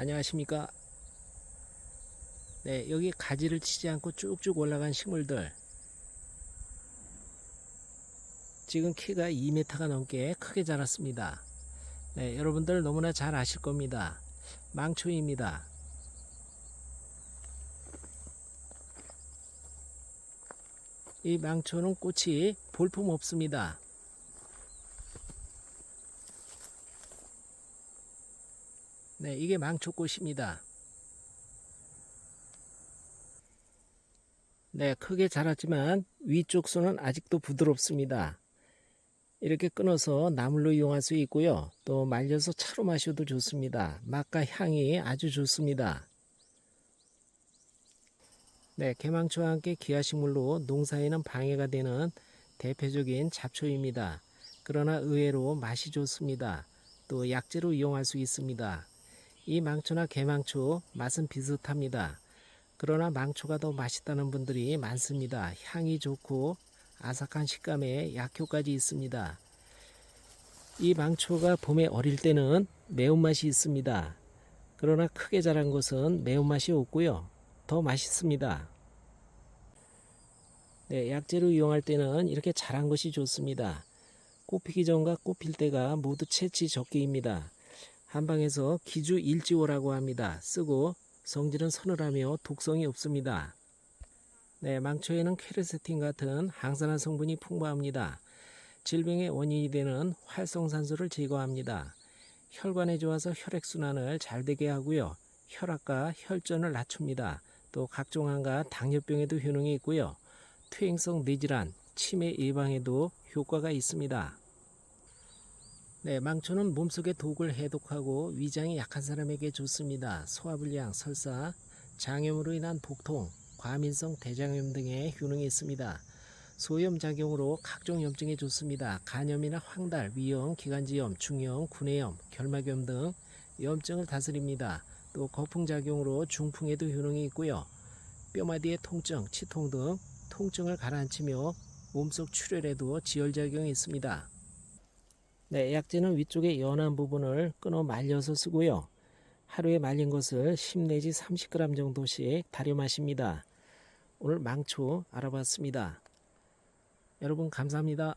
안녕하십니까. 네, 여기 가지를 치지 않고 쭉쭉 올라간 식물들. 지금 키가 2m가 넘게 크게 자랐습니다. 네, 여러분들 너무나 잘 아실 겁니다. 망초입니다. 이 망초는 꽃이 볼품 없습니다. 네, 이게 망초꽃입니다. 네, 크게 자랐지만 위쪽 손은 아직도 부드럽습니다. 이렇게 끊어서 나물로 이용할 수 있고요. 또 말려서 차로 마셔도 좋습니다. 맛과 향이 아주 좋습니다. 네, 개망초와 함께 기하식물로 농사에는 방해가 되는 대표적인 잡초입니다. 그러나 의외로 맛이 좋습니다. 또 약재로 이용할 수 있습니다. 이 망초나 개망초 맛은 비슷합니다. 그러나 망초가 더 맛있다는 분들이 많습니다. 향이 좋고 아삭한 식감에 약효까지 있습니다. 이 망초가 봄에 어릴 때는 매운맛이 있습니다. 그러나 크게 자란 것은 매운맛이 없고요. 더 맛있습니다. 네, 약재로 이용할 때는 이렇게 자란 것이 좋습니다. 꽃피기 전과 꽃필 때가 모두 채취 적기입니다. 한방에서 기주 일지오라고 합니다. 쓰고 성질은 서늘하며 독성이 없습니다. 네, 망초에는 케르세틴 같은 항산화 성분이 풍부합니다. 질병의 원인이 되는 활성산소를 제거합니다. 혈관에 좋아서 혈액순환을 잘 되게 하고요. 혈압과 혈전을 낮춥니다. 또 각종 암과 당뇨병에도 효능이 있고요. 퇴행성 뇌질환, 치매 예방에도 효과가 있습니다. 네, 망초는 몸속의 독을 해독하고 위장이 약한 사람에게 좋습니다. 소화불량, 설사, 장염으로 인한 복통, 과민성 대장염 등의 효능이 있습니다. 소염 작용으로 각종 염증에 좋습니다. 간염이나 황달, 위염, 기관지염, 중염, 구내염, 결막염 등 염증을 다스립니다. 또 거풍 작용으로 중풍에도 효능이 있고요. 뼈마디의 통증, 치통 등 통증을 가라앉히며 몸속 출혈에도 지혈작용이 있습니다. 네, 약재는 위쪽의 연한 부분을 끊어 말려서 쓰고요. 하루에 말린 것을 10 내지 30g 정도씩 다려 마십니다. 오늘 망초 알아봤습니다. 여러분 감사합니다.